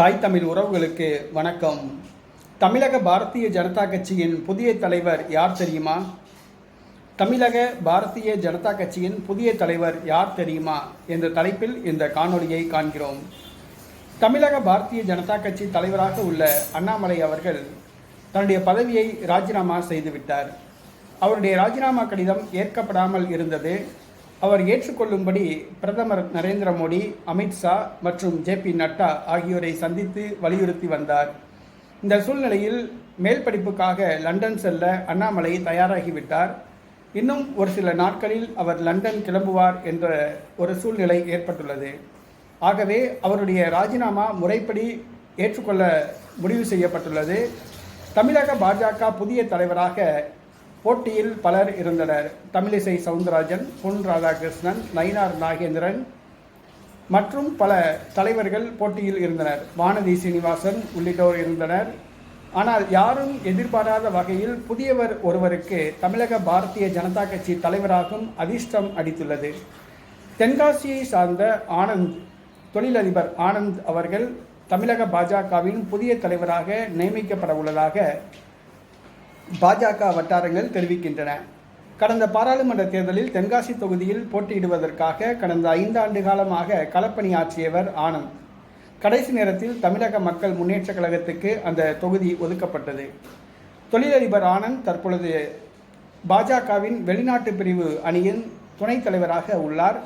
தாய் தமிழ் உறவுகளுக்கு வணக்கம். தமிழக பாரதிய ஜனதா கட்சியின் புதிய தலைவர் யார் தெரியுமா? தமிழக பாரதிய ஜனதா கட்சியின் புதிய தலைவர் யார் தெரியுமா? என்ற தலைப்பில் இந்த காணொலியை காண்கிறோம். தமிழக பாரதிய ஜனதா கட்சி தலைவராக உள்ள அண்ணாமலை அவர்கள் தன்னுடைய பதவியை ராஜினாமா செய்துவிட்டார். அவருடைய ராஜினாமா கடிதம் ஏற்கப்படாமல் இருந்தது. அவர் ஏற்றுக்கொள்ளும்படி பிரதமர் நரேந்திர மோடி அமித்ஷா மற்றும் ஜே பி நட்டா ஆகியோரை சந்தித்து வலியுறுத்தி வந்தார். இந்த சூழ்நிலையில் மேல் படிப்புக்காக லண்டன் செல்ல அண்ணாமலை தயாராகிவிட்டார். இன்னும் ஒரு சில நாட்களில் அவர் லண்டன் கிளம்புவார் என்ற ஒரு சூழ்நிலை ஏற்பட்டுள்ளது. ஆகவே அவருடைய ராஜினாமா முறைப்படி ஏற்றுக்கொள்ள முடிவு செய்யப்பட்டுள்ளது. தமிழக பாஜக புதிய தலைவராக போட்டியில் பலர் இருந்தனர். தமிழிசை சவுந்தரராஜன் பொன் ராதாகிருஷ்ணன் நயினார் நாகேந்திரன் மற்றும் பல தலைவர்கள் போட்டியில் இருந்தனர். வானதி சீனிவாசன் உள்ளிட்டோர் இருந்தனர். ஆனால் யாரும் எதிர்பாராத வகையில் புதியவர் ஒருவருக்கு தமிழக பாரதிய ஜனதா கட்சி தலைவராகும் அதிர்ஷ்டம் அடித்துள்ளது தென்காசியை சார்ந்த ஆனந்த் தொழிலதிபர் ஆனந்த் அவர்கள் தமிழக பாஜகவின் புதிய தலைவராக நியமிக்கப்பட உள்ளதாக பாஜக வட்டாரங்கள் தெரிவிக்கின்றன. கடந்த பாராளுமன்ற தேர்தலில் தென்காசி தொகுதியில் போட்டியிடுவதற்காக கடந்த ஐந்தாண்டு காலமாக களப்பணியாற்றியவர் ஆனந்த். கடைசி நேரத்தில் தமிழக மக்கள் முன்னேற்றக் கழகத்துக்கு அந்த தொகுதி ஒதுக்கப்பட்டது. தொழிலதிபர் ஆனந்த் தற்பொழுது பாஜகவின் வெளிநாட்டு பிரிவு அணியின் துணைத் தலைவராக உள்ளார்.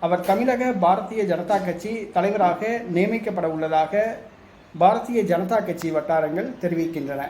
அவர் தமிழக பாரதிய ஜனதா கட்சி தலைவராக நியமிக்கப்பட உள்ளதாக பாரதிய ஜனதா கட்சி வட்டாரங்கள் தெரிவிக்கின்றன.